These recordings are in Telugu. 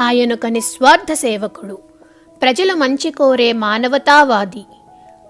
ఆయనొక నిస్వార్థ సేవకుడు. ప్రజలు మంచి కోరే మానవతావాది.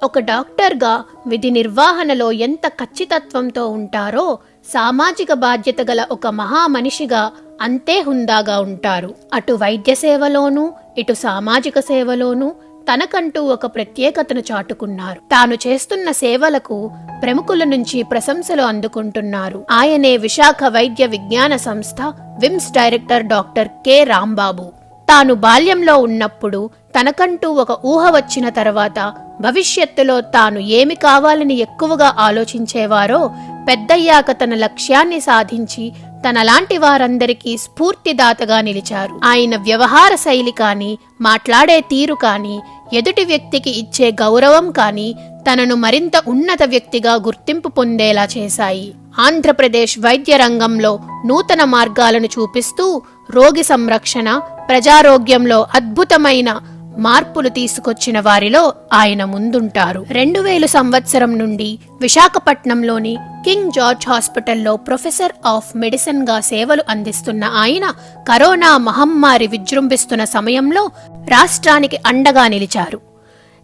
ఒక డాక్టర్గా విధి నిర్వహణలో ఎంత ఖచ్చితత్వంతో ఉంటారో సామాజిక బాధ్యత గల ఒక మహామనిషిగా అంతే హుందాగా ఉంటారు. అటు వైద్య సేవలోనూ ఇటు సామాజిక సేవలోనూ తనకంటూ ఒక ప్రత్యేకతను చాటుకున్నారు. తాను చేస్తున్న సేవలకు ప్రముఖుల నుంచి ప్రశంసలు అందుకుంటున్నారు. ఆయనే విశాఖ వైద్య విజ్ఞాన సంస్థ VIMS director doctor K. Rambabu. తాను బాల్యంలో ఉన్నప్పుడు తనకంటూ ఒక ఊహ వచ్చిన తర్వాత భవిష్యత్తులో తాను ఏమి కావాలని ఎక్కువగా ఆలోచించేవారో పెద్దయ్యాక తన లక్ష్యాన్ని సాధించి తనలాంటి వారందరికీ స్ఫూర్తిదాతగా నిలిచారు. ఆయన వ్యవహార శైలి కానీ మాట్లాడే తీరు కానీ ఎదుటి వ్యక్తికి ఇచ్చే గౌరవం కానీ తనను మరింత ఉన్నత వ్యక్తిగా గుర్తింపు పొందేలా చేశాయి. ఆంధ్రప్రదేశ్ వైద్య రంగంలో నూతన మార్గాలను చూపిస్తూ రోగి సంరక్షణ ప్రజారోగ్యంలో అద్భుతమైన మార్పులు తీసుకొచ్చిన వారిలో ఆయన ముందుంటారు. రెండు వేలు సంవత్సరం నుండి విశాఖపట్నంలోని కింగ్ జార్జ్ హాస్పిటల్లో ప్రొఫెసర్ ఆఫ్ మెడిసిన్గా సేవలు అందిస్తున్న ఆయన కరోనా మహమ్మారి విజృంభిస్తున్న సమయంలో రాష్ట్రానికి అండగా నిలిచారు.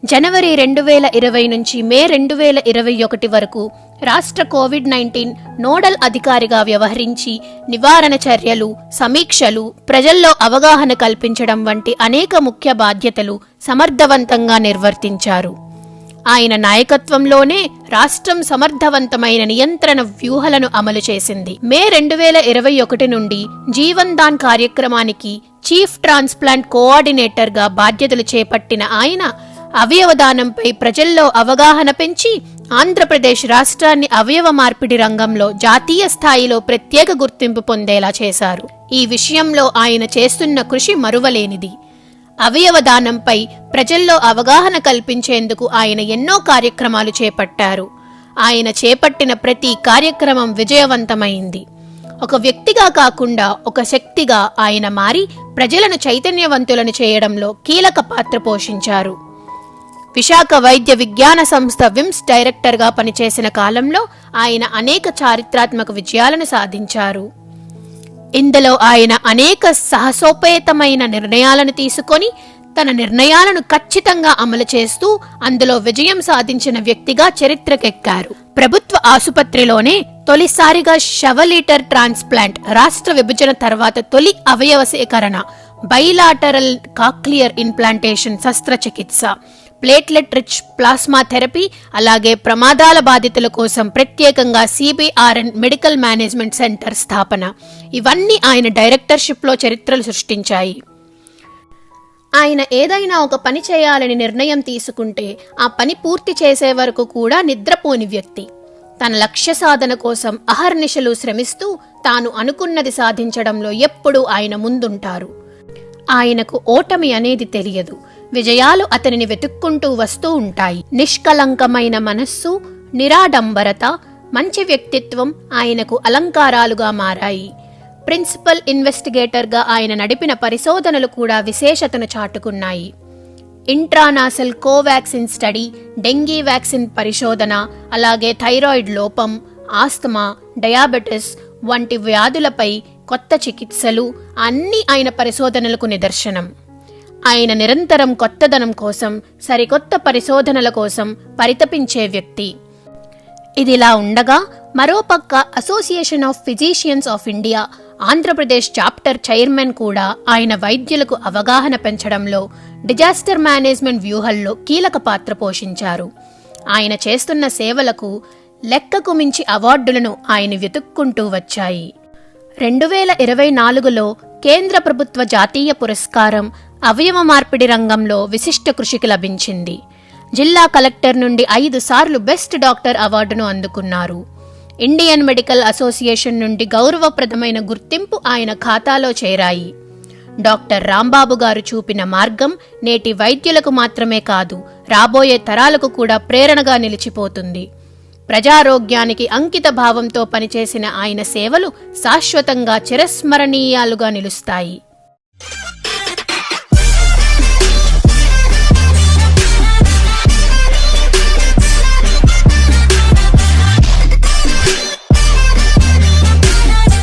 జనవరి రెండు వేల ఇరవై నుంచి మే రెండు వేల ఇరవై ఒకటి వరకు రాష్ట్ర కోవిడ్ నైన్టీన్ నోడల్ అధికారిగా వ్యవహరించి నివారణ చర్యలు సమీక్షలు ప్రజల్లో అవగాహన కల్పించడం వంటి అనేక ముఖ్య బాధ్యతలు సమర్థవంతంగా నిర్వర్తించారు. ఆయన నాయకత్వంలోనే రాష్ట్రం సమర్థవంతమైన నియంత్రణ వ్యూహలను అమలు చేసింది. మే రెండు వేల ఇరవై ఒకటి నుండి జీవన్ దాన్ కార్యక్రమానికి చీఫ్ ట్రాన్స్ప్లాంట్ కోఆర్డినేటర్గా బాధ్యతలు చేపట్టిన ఆయన అవయవదానంపై ప్రజల్లో అవగాహన పెంచి ఆంధ్రప్రదేశ్ రాష్ట్రాన్ని అవయవ మార్పిడి రంగంలో జాతీయ స్థాయిలో ప్రత్యేక గుర్తింపు పొందేలా చేశారు. ఈ విషయంలో ఆయన చేస్తున్న కృషి మరువలేనిది. అవయవ దానంపై ప్రజల్లో అవగాహన కల్పించేందుకు ఆయన ఎన్నో కార్యక్రమాలు చేపట్టారు. ఆయన చేపట్టిన ప్రతి కార్యక్రమం విజయవంతమైంది. ఒక వ్యక్తిగా కాకుండా ఒక శక్తిగా ఆయన మారి ప్రజలను చైతన్యవంతులను చేయడంలో కీలక పాత్ర పోషించారు. విశాఖ వైద్య విజ్ఞాన సంస్థ విమ్స్ డైరెక్టర్గా పనిచేసిన కాలంలో ఆయన అనేక చారిత్రాత్మక విజయాలను సాధించారు. ఇందులో ఆయన అనేక సాహసోపేతమైన నిర్ణయాలను తీసుకొని తన నిర్ణయాలను ఖచ్చితంగా అమలు చేస్తూ అందులో విజయం సాధించిన వ్యక్తిగా చరిత్రకెక్కారు. ప్రభుత్వ ఆసుపత్రిలోనే తొలిసారిగా షవలీటర్ ట్రాన్స్ప్లాంట్ రాష్ట్ర విభజన తర్వాత తొలి అవయవ సేకరణ బైలాటరల్ కాక్లియర్ ఇన్ప్లాంటేషన్ శస్త్రచికిత్స. ప్లేట్లెట్ రిచ్ ప్లాస్మా థెరపీ అలాగే ప్రమాదాల బాధితుల కోసం ప్రత్యేకంగా సిబిఆర్ఎన్ మెడికల్ మేనేజ్మెంట్ సెంటర్ స్థాపన. ఇవన్నీ ఆయన డైరెక్టర్షిప్లో చరిత్రలు సృష్టించాయి. ఆయన ఏదైనా ఒక పని చేయాలని నిర్ణయం తీసుకుంటే ఆ పని పూర్తి చేసే వరకు కూడా నిద్రపోని వ్యక్తి. తన లక్ష్య సాధన కోసం అహర్నిశలు శ్రమిస్తూ తాను అనుకున్నది సాధించడంలో ఎప్పుడూ ఆయన ముందుంటారు. ఆయనకు ఓటమి అనేది తెలియదు. విజయాలు అతనిని వెతుక్కుంటూ వస్తూ ఉంటాయి. నిష్కలంకమైన మనస్సు నిరాడంబరత మంచి వ్యక్తిత్వం ఆయనకు అలంకారాలుగా మారాయి. ప్రిన్సిపల్ ఇన్వెస్టిగేటర్గా ఆయన నడిపిన పరిశోధనలు కూడా విశేషతను చాటుకున్నాయి. Intranasal Covaxin study dengue vaccine పరిశోధన అలాగే థైరాయిడ్ లోపం ఆస్తమా డయాబెటిస్ వంటి వ్యాధులపై కొత్త చికిత్సలు అన్నీ ఆయన పరిశోధనలకు నిదర్శనం. ఆయన నిరంతరం కొత్తదనం కోసం సరికొత్త పరిశోధనల కోసం పరితపించే వ్యక్తి. ఇదిలా ఉండగా మరోపక్క association of physicians of India Andhra Pradesh chapter chairman కూడా ఆయన వైద్యులకు అవగాహన పెంచడంలో డిజాస్టర్ మేనేజ్మెంట్ వ్యూహంలో కీలక పాత్ర పోషించారు. ఆయన చేస్తున్న సేవలకు లెక్కకు మించి అవార్డులను ఆయన వెతుక్కుంటూ వచ్చాయి. రెండు వేల ఇరవై నాలుగులో కేంద్ర ప్రభుత్వ జాతీయ పురస్కారం అవయవ మార్పిడి రంగంలో విశిష్ట కృషికి లభించింది. జిల్లా కలెక్టర్ నుండి ఐదు సార్లు బెస్ట్ డాక్టర్ అవార్డును అందుకున్నారు. ఇండియన్ మెడికల్ అసోసియేషన్ నుండి గౌరవప్రదమైన గుర్తింపు ఆయన ఖాతాలో చేరాయి. డాక్టర్ రాంబాబు గారు చూపిన మార్గం నేటి వైద్యులకు మాత్రమే కాదు రాబోయే తరాలకు కూడా ప్రేరణగా నిలిచిపోతుంది. ప్రజారోగ్యానికి అంకిత భావంతో పనిచేసిన ఆయన సేవలు శాశ్వతంగా చిరస్మరణీయాలుగా నిలుస్తాయి.